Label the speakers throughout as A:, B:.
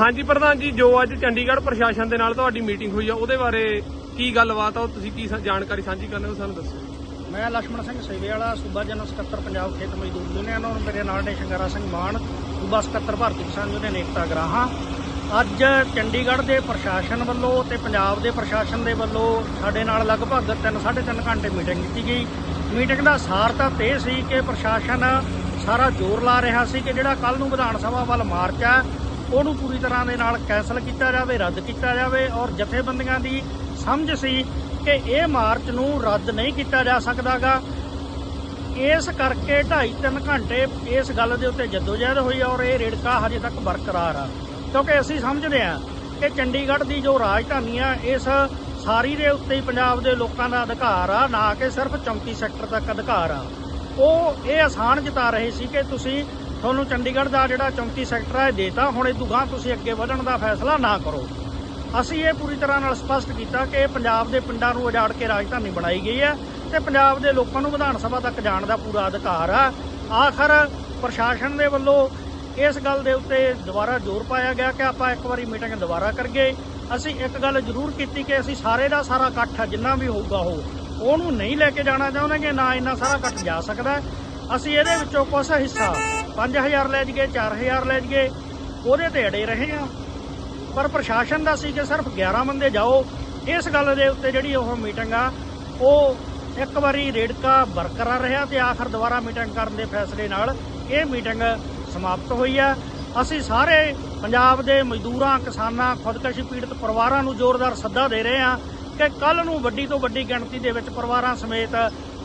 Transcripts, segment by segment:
A: ਹਾਂਜੀ ਪ੍ਰਧਾਨ ਜੀ, ਜੋ ਅੱਜ ਚੰਡੀਗੜ੍ਹ ਪ੍ਰਸ਼ਾਸਨ ਦੇ ਨਾਲ ਤੁਹਾਡੀ ਮੀਟਿੰਗ ਹੋਈ ਆ, ਉਹਦੇ ਬਾਰੇ ਕੀ ਗੱਲਬਾਤ ਆ ਤੁਸੀਂ ਕੀ ਜਾਣਕਾਰੀ ਸਾਂਝੀ ਕਰਨਾ ਹੋ, ਸਾਨੂੰ ਦੱਸੋ।
B: ਮੈਂ ਲక్ష్మణ ਸਿੰਘ ਸੇਵੇਵਾਲਾ, ਸੂਬਾ ਜਨਰਲ ਸਕੱਤਰ ਪੰਜਾਬ ਖੇਤ ਮਜ਼ਦੂਰ ਯੂਨੀਅਨ ਔਰ ਮੇਰੇ ਨਾਲ ਨੇ ਸ਼ੰਗਰਾ ਸਿੰਘ ਮਾਨ, ਸੂਬਾ ਸਕੱਤਰ ਭਾਰਤੀ ਕਿਸਾਨ ਯੂਨੀਅਨ ਏਕਤਾ ਗਰਾਹਾਂ। ਅੱਜ ਚੰਡੀਗੜ੍ਹ ਦੇ ਪ੍ਰਸ਼ਾਸਨ ਵੱਲੋਂ ਤੇ ਪੰਜਾਬ ਦੇ ਪ੍ਰਸ਼ਾਸਨ ਦੇ ਵੱਲੋਂ ਸਾਡੇ ਨਾਲ ਲਗਭਗ 3 ਤਿੰਨ ਘੰਟੇ ਮੀਟਿੰਗ ਕੀਤੀ ਗਈ। ਮੀਟਿੰਗ ਦਾ ਸਾਰ ਤਾਂ ਇਹ ਸੀ ਕਿ ਪ੍ਰਸ਼ਾਸਨ ਸਾਰਾ ਜ਼ੋਰ ਲਾ ਰਿਹਾ ਸੀ ਕਿ ਜਿਹੜਾ ਕੱਲ ਨੂੰ ਵਿਧਾਨ ਸਭਾ ਵੱਲ ਮਾਰਚ ਹੈ ਉਹਨੂੰ ਪੂਰੀ ਤਰ੍ਹਾਂ ਦੇ ਨਾਲ ਕੈਂਸਲ ਕੀਤਾ ਜਾਵੇ, ਰੱਦ ਕੀਤਾ ਜਾਵੇ ਔਰ ਜਥੇਬੰਦੀਆਂ ਦੀ ਸਮਝ ਸੀ ਕਿ ਇਹ ਮਾਰਚ ਨੂੰ ਰੱਦ ਨਹੀਂ ਕੀਤਾ ਜਾ ਸਕਦਾਗਾ। ਇਸ ਕਰਕੇ 2.5-3 ਘੰਟੇ ਇਸ ਗੱਲ ਦੇ ਉੱਤੇ ਜਦੋਜਹਿਦ ਹੋਈ ਔਰ ਇਹ ਰੇੜਕਾ ਹਜੇ ਤੱਕ ਬਰਕਰਾਰ ਆ। ਕਿਉਂਕਿ ਅਸੀਂ ਸਮਝਦੇ ਹਾਂ ਕਿ ਚੰਡੀਗੜ੍ਹ ਦੀ ਜੋ ਰਾਜਧਾਨੀ ਆ, ਇਸ ਸਾਰੀ ਦੇ ਉੱਤੇ ਹੀ ਪੰਜਾਬ ਦੇ ਲੋਕਾਂ ਦਾ ਅਧਿਕਾਰ ਆ, ਨਾ ਕਿ ਸਿਰਫ 34 ਸੈਕਟਰ ਤੱਕ ਅਧਿਕਾਰ ਆ। ਉਹ ਇਹ ਆਸਾਨ ਜਤਾ ਰਹੇ ਸੀ ਕਿ ਤੁਸੀਂ ਤੁਹਾਨੂੰ ਚੰਡੀਗੜ੍ਹ ਦਾ ਜਿਹੜਾ 34 ਸੈਕਟਰ ਹੈ ਦੇਤਾ। ਹੁਣ ਇਹ ਦੁਗਾਂ ਤੁਸੀਂ ਅੱਗੇ ਵਧਣ ਦਾ ਫੈਸਲਾ ਨਾ ਕਰੋ। ਅਸੀਂ ਇਹ ਪੂਰੀ ਤਰ੍ਹਾਂ ਨਾਲ ਸਪਸ਼ਟ ਕੀਤਾ ਕਿ ਪੰਜਾਬ ਦੇ ਪਿੰਡਾਂ ਨੂੰ ਉਜਾੜ ਕੇ ਰਾਜਧਾਨੀ ਬਣਾਈ ਗਈ ਹੈ ਤੇ ਪੰਜਾਬ ਦੇ ਲੋਕਾਂ ਨੂੰ ਵਿਧਾਨ ਸਭਾ ਤੱਕ ਜਾਣ ਦਾ ਪੂਰਾ ਅਧਿਕਾਰ ਆ। ਆਖਰ ਪ੍ਰਸ਼ਾਸਨ ਦੇ ਵੱਲੋਂ ਇਸ ਗੱਲ ਦੇ ਉੱਤੇ ਦੁਬਾਰਾ ਜ਼ੋਰ ਪਾਇਆ ਗਿਆ ਕਿ ਆਪਾਂ ਇੱਕ ਵਾਰੀ ਮੀਟਿੰਗ ਦੁਬਾਰਾ ਕਰੀਏ। ਅਸੀਂ ਇੱਕ ਗੱਲ ਜ਼ਰੂਰ ਕੀਤੀ ਕਿ ਅਸੀਂ ਸਾਰੇ ਦਾ ਸਾਰਾ ਇਕੱਠ ਜਿੰਨਾ ਵੀ ਹੋਊਗਾ ਉਹ। ਉਹਨੂੰ ਨਹੀਂ ਲੈ ਕੇ ਜਾਣਾ ਚਾਹੁੰਦੇ ਕਿ ਨਾ ਇੰਨਾ ਸਾਰਾ ਇਕੱਠ ਜਾ ਸਕਦਾ। ਅਸੀਂ ਇਹਦੇ ਵਿੱਚੋਂ ਕੁਝ ਹਿੱਸਾ 5000 ਲੈ ਜਗੇ 4000 ਲੈ ਜਗੇ ਉਹਦੇ ਤੇ ਅੜੇ ਰਹੇ ਹਾਂ। ਪਰ ਪ੍ਰਸ਼ਾਸਨ ਦਾ ਸੀ ਕਿ ਸਿਰਫ 11 ਬੰਦੇ ਜਾਓ। ਇਸ ਗੱਲ ਦੇ ਉੱਤੇ ਜਿਹੜੀ ਉਹ ਮੀਟਿੰਗ ਆ, ਉਹ ਇੱਕ ਵਾਰੀ ਰੇੜਕਾ ਬਰਕਰਾਰ ਰਿਹਾ ਤੇ ਆਖਰ ਦੁਬਾਰਾ ਮੀਟਿੰਗ ਕਰਨ ਦੇ ਫੈਸਲੇ ਨਾਲ ਇਹ ਮੀਟਿੰਗ ਸਮਾਪਤ ਹੋਈ ਆ। ਅਸੀਂ ਸਾਰੇ ਪੰਜਾਬ ਦੇ ਮਜ਼ਦੂਰਾਂ, ਕਿਸਾਨਾਂ, ਖੁਦਕਸ਼ੀ ਪੀੜਤ ਪਰਿਵਾਰਾਂ ਨੂੰ ਜ਼ੋਰਦਾਰ ਸੱਦਾ ਦੇ ਰਹੇ ਹਾਂ ਕਿ ਕੱਲ ਨੂੰ ਵੱਡੀ ਤੋਂ ਵੱਡੀ ਗਿਣਤੀ ਦੇ ਵਿੱਚ ਪਰਿਵਾਰਾਂ ਸਮੇਤ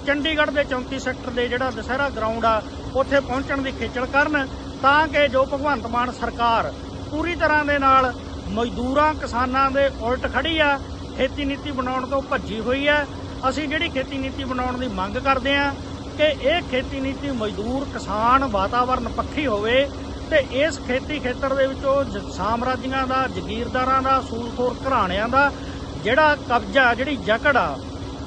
B: ਚੰਡੀਗੜ੍ਹ ਦੇ 34 ਸੈਕਟਰ ਦੇ ਜਿਹੜਾ ਦੁਸਹਿਰਾ ਗਰਾਊਂਡ ਆ, ਉੱਥੇ ਪਹੁੰਚਣ ਦੀ ਖੇਚਲ ਕਰਨ ਤਾਂ ਕਿ ਜੋ ਭਗਵੰਤ ਮਾਨ ਸਰਕਾਰ ਪੂਰੀ ਤਰ੍ਹਾਂ ਦੇ ਨਾਲ ਮਜ਼ਦੂਰਾਂ, ਕਿਸਾਨਾਂ ਦੇ ਉਲਟ ਖੜੀ ਆ, ਖੇਤੀ ਨੀਤੀ ਬਣਾਉਣ ਤੋਂ ਭੱਜੀ ਹੋਈ ਆ। ਅਸੀਂ ਜਿਹੜੀ ਖੇਤੀ ਨੀਤੀ ਬਣਾਉਣ ਦੀ ਮੰਗ ਕਰਦੇ ਆ ਕਿ ਇਹ ਖੇਤੀ ਨੀਤੀ ਮਜ਼ਦੂਰ, ਕਿਸਾਨ ਵਾਤਾਵਰਣ ਪੱਖੀ ਹੋਵੇ ਤੇ ਇਸ ਖੇਤੀ ਖੇਤਰ ਦੇ ਵਿੱਚੋਂ ਜ- ਸਾਮਰਾਜੀਆਂ ਦਾ, ਜ਼ਗੀਰਦਾਰਾਂ ਦਾ, ਸੂਲਖੋਰ ਘਰਾਣਿਆਂ ਦਾ ਜਿਹੜਾ ਕਬਜ਼ਾ, ਜਿਹੜੀ ਜਕੜ ਆ,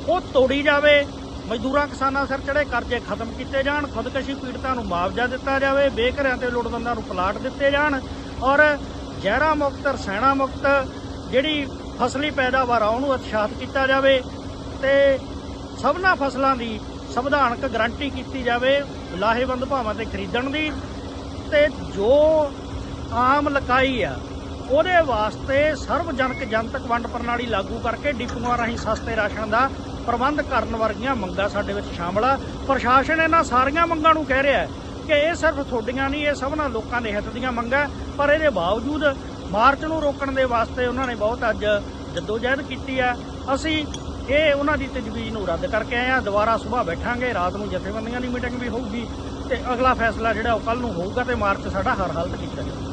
B: ਉਹ ਤੋੜੀ ਜਾਵੇ ਮਜ਼ਦੂਰਾਂ ਕਿਸਾਨਾਂ ਸਿਰ ਚੜੇ ਕਰਜ਼ੇ ਖਤਮ ਕੀਤੇ ਜਾਣ, ਖੁਦਕਸ਼ੀ ਪੀੜਤਾਂ ਨੂੰ ਮੁਆਵਜ਼ਾ ਦਿੱਤਾ ਜਾਵੇ ਬੇਘਰਿਆਂ ਤੇ ਲੋੜਵੰਦਾਂ ਨੂੰ ਪਲਾਟ ਦਿੱਤੇ ਜਾਣ ਔਰ ਜ਼ਹਿਰਾਂ ਮੁਕਤ, ਰਸਾਇਣਾ ਮੁਕਤ ਜਿਹੜੀ ਫਸਲੀ ਪੈਦਾਵਾਰ ਆ, ਉਹਨੂੰ ਉਤਸ਼ਾਹਿਤ ਕੀਤਾ ਜਾਵੇ ਤੇ ਸਭਨਾ ਫਸਲਾਂ ਦੀ ਸੰਵਿਧਾਨਕ ਗਾਰੰਟੀ ਕੀਤੀ ਜਾਵੇ, ਲਾਹੇਵੰਦ ਭਾਵਾਂ ਤੇ ਖਰੀਦਣ ਦੀ ਤੇ ਜੋ ਆਮ ਲਕਾਈ ਆ, ਉਹਦੇ ਵਾਸਤੇ ਸਰਵਜਨਕ ਜਨਤਕ ਵੰਡ ਪ੍ਰਣਾਲੀ ਲਾਗੂ ਕਰਕੇ ਡਿਪੂਆਂ ਰਾਹੀਂ ਸਸਤੇ ਰਾਸ਼ਨ ਦਾ ਪ੍ਰਬੰਧ ਕਰਨ ਵਰਗੀਆਂ ਮੰਗਾਂ ਸਾਡੇ ਵਿੱਚ ਸ਼ਾਮਲ ਆ। ਪ੍ਰਸ਼ਾਸਨ ਇਹਨਾਂ ਸਾਰੀਆਂ ਮੰਗਾਂ ਨੂੰ ਕਹਿ ਰਿਹਾ ਹੈ ਕਿ ਇਹ ਸਿਰਫ ਤੁਹਾਡੀਆਂ ਨਹੀਂ, ਇਹ ਸਭਨਾਂ ਲੋਕਾਂ ਦੇ ਹਿੱਤ ਦੀਆਂ ਮੰਗਾਂ ਪਰ ਇਹਦੇ ਬਾਵਜੂਦ ਮਾਰਚ ਨੂੰ ਰੋਕਣ ਦੇ ਵਾਸਤੇ ਉਹਨਾਂ ਨੇ ਬਹੁਤ ਅੱਜ ਜਦੋਜਹਿਦ ਕੀਤੀ ਹੈ ਅਸੀਂ ਇਹ ਉਹਨਾਂ ਦੀ ਤਜਵੀਜ਼ ਨੂੰ ਰੱਦ ਕਰਕੇ ਆਏ ਆ ਦੁਬਾਰਾ ਸਵੇਰ ਬੈਠਾਂਗੇ, ਰਾਤ ਨੂੰ ਜਥੇਬੰਦੀਆਂ ਦੀ ਮੀਟਿੰਗ ਵੀ ਹੋਊਗੀ ਤੇ ਅਗਲਾ ਫੈਸਲਾ ਜਿਹੜਾ ਉਹ ਕੱਲ ਨੂੰ ਹੋਊਗਾ ਤੇ ਮਾਰਚ ਸਾਡਾ ਹਰ ਹਾਲਤ ਕੀਤਾ ਜਾਊਗਾ।